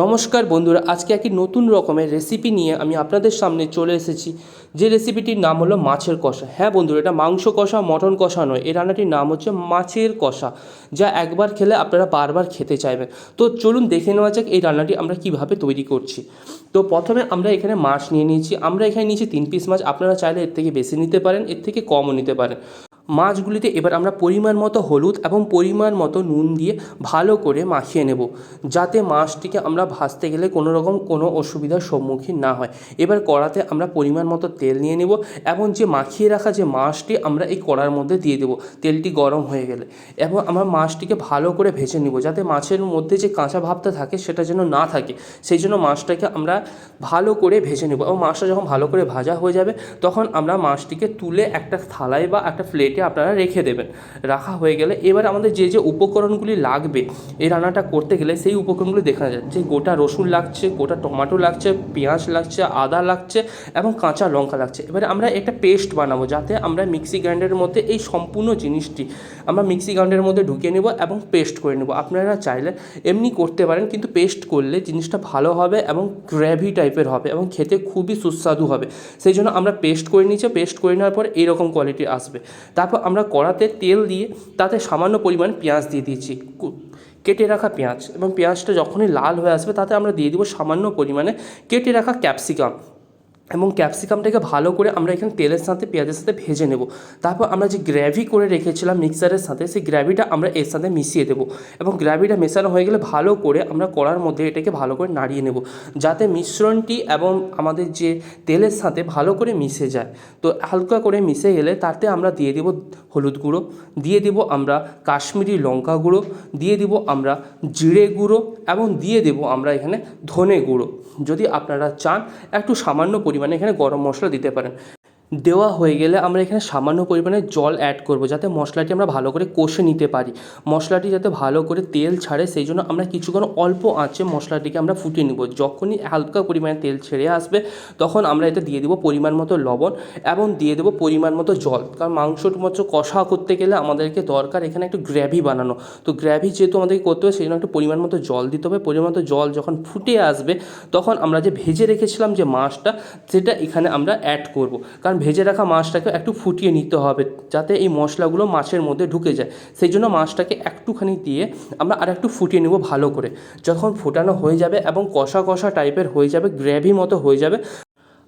নমস্কার বন্ধুরা, আজকে একটি নতুন রকমের রেসিপি নিয়ে আমি আপনাদের সামনে চলে এসেছি। যে রেসিপিটির নাম হলো মাছের কষা। হ্যাঁ বন্ধুরা, এটা মাংস কষা, মটন কষা নয়, এই রান্নাটির নাম হচ্ছে মাছের কষা, যা একবার খেলে আপনারা বারবার খেতে চাইবেন। তো চলুন দেখে নেওয়া যাক এই রান্নাটি আমরা কীভাবে তৈরি করছি। তো প্রথমে আমরা এখানে মাছ নিয়ে নিয়েছি। আমরা এখানে নিয়েছি তিন পিস মাছ, আপনারা চাইলে এর থেকে বেশি নিতে পারেন, এর থেকে কমও নিতে পারেন। মাছগুলিতে এবার আমরা পরিমাণ মতো হলুদ এবং পরিমাণ মতো নুন দিয়ে ভালো করে মাখিয়ে নেব, যাতে মাছটিকে আমরা ভাজতে গেলে কোনো রকম কোনো অসুবিধার সম্মুখীন না হয়। এবার কড়াতে আমরা পরিমাণ মতো তেল নিয়ে নেব এবং যে মাখিয়ে রাখা যে মাছটি আমরা এই কড়ার মধ্যে দিয়ে দেবো, তেলটি গরম হয়ে গেলে। এবং আমরা মাছটিকে ভালো করে ভেজে নেব, যাতে মাছের মধ্যে যে কাঁচা ভাবটা থাকে সেটা যেন না থাকে। সেই জন্য মাছটাকে আমরা ভালো করে ভেজে নেব এবং মাছটা যখন ভালো করে ভাজা হয়ে যাবে, তখন আমরা মাছটিকে তুলে একটা থালায় বা একটা প্লেটে আপনারা রেখে দেবেন। রাখা হয়ে গেলে এবার আমাদের যে যে উপকরণগুলি লাগবে, এই রান্নাটা করতে গেলে সেই উপকরণগুলি দেখা যায় যে গোটা রসুন লাগছে, গোটা টমেটো লাগছে, পেঁয়াজ লাগছে, আদা লাগছে এবং কাঁচা লঙ্কা লাগছে। এবারে আমরা একটা পেস্ট বানাবো যাতে আমরা মিক্সি গ্রাইন্ডারের মধ্যে এই সম্পূর্ণ জিনিসটি আমরা মিক্সি গ্রাইন্ডারের মধ্যে ঢুকিয়ে নেব এবং পেস্ট করে নেব। আপনারা চাইলে এমনি করতে পারেন, কিন্তু পেস্ট করলে জিনিসটা ভালো হবে এবং গ্রেভি টাইপের হবে এবং খেতে খুবই সুস্বাদু হবে। সেই জন্য আমরা পেস্ট করে নিয়েছি, পেস্ট করে নেওয়ার পর এইরকম কোয়ালিটি আসবে। তারপর আমরা কড়াতে তেল দিয়ে তাতে সামান্য পরিমাণ পেঁয়াজ দিয়ে দিয়েছি। কেটে রাখা পেঁয়াজ এবং পেঁয়াজটা যখনই লাল হয়ে আসবে তাতে আমরা দিয়ে দেবো সামান্য পরিমাণে কেটে রাখা ক্যাপসিকাম। এবং ক্যাপসিকামটাকে ভালো করে আমরা এখানে তেলের সাথে, পেঁয়াজের সাথে ভেজে নেব। তারপর আমরা যে গ্র্যাভি করে রেখেছিলাম মিক্সারের সাথে, সেই গ্রেভিটা আমরা এর সাথে মিশিয়ে দেবো এবং গ্রেভিটা মেশানো হয়ে গেলে ভালো করে আমরা কড়ার মধ্যে এটাকে ভালো করে নাড়িয়ে নেব যাতে মিশ্রণটি এবং আমাদের যে তেলের সাথে ভালো করে মিশে যায়। তো হালকা করে মিশে গেলে তাতে আমরা দিয়ে দেব হলুদ গুঁড়ো, দিয়ে দেব আমরা কাশ্মীরি লঙ্কা গুঁড়ো, দিয়ে দেব আমরা জিরে গুঁড়ো এবং দিয়ে দেব আমরা এখানে ধনে গুঁড়ো। যদি আপনারা চান, একটু সামান্য পরিমাণে এখানে গরম মশলা দিতে পারেন। দেওয়া হয়ে গেলে আমরা এখানে সামান্য পরিমাণে জল অ্যাড করব, যাতে মশলাটি আমরা ভালো করে কষে নিতে পারি। মশলাটি যাতে ভালো করে তেল ছাড়ে, সেই জন্য আমরা কিছুক্ষণ অল্প আঁচে মশলাটিকে আমরা ফুটিয়ে নিব। যখনই হালকা পরিমাণে তেল ছেড়ে আসবে, তখন আমরা এতে দিয়ে দেবো পরিমাণ মতো লবণ এবং দিয়ে দেবো পরিমাণ মতো জল। কারণ মাংসটা মাত্র কষা করতে গেলে আমাদেরকে দরকার এখানে একটু গ্র্যাভি বানানো। তো গ্র্যাভি যেহেতু আমাদেরকে করতে হবে, সেই জন্য একটু পরিমাণ মতো জল দিতে হবে। পরিমাণ মতো জল যখন ফুটে আসবে, তখন আমরা যে ভেজে রেখেছিলাম যে মাছটা, সেটা এখানে আমরা অ্যাড করব। কারণ ভেজে রাখা মাছটাকে একটু ফুটিয়ে নিতে হবে, যাতে এই মশলাগুলো মাছের মধ্যে ঢুকে যায়। সেই জন্য মাছটাকে একটুখানি দিয়ে আমরা আর একটু ফুটিয়ে নেব ভালো করে। যখন ফোটানো হয়ে যাবে এবং কষা কষা টাইপের হয়ে যাবে গ্রেভি মতো হয়ে যাবে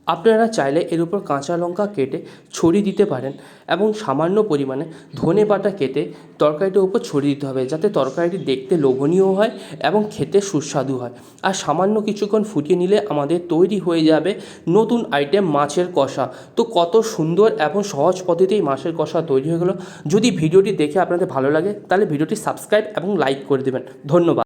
আপনারা চাইলে এর উপর কাঁচা লঙ্কা কেটে ছড়িয়ে দিতে পারেন এবং সামান্য পরিমাণে ধনে পাতা কেটে তরকারিটার উপর ছড়িয়ে দিতে হবে যাতে তরকারিটি দেখতে লোভনীয় হয় এবং খেতে সুস্বাদু হয়। আর সামান্য কিছুক্ষণ ফুটিয়ে নিলে আমাদের তৈরি হয়ে যাবে নতুন আইটেম মাছের কষা। তো কত সুন্দর এবং সহজ পদ্ধতিতে এই মাছের কষা তৈরি হয়ে গেলো। যদি ভিডিওটি দেখে আপনাদের ভালো লাগে, তাহলে ভিডিওটি সাবস্ক্রাইব এবং লাইক করে দেবেন। ধন্যবাদ।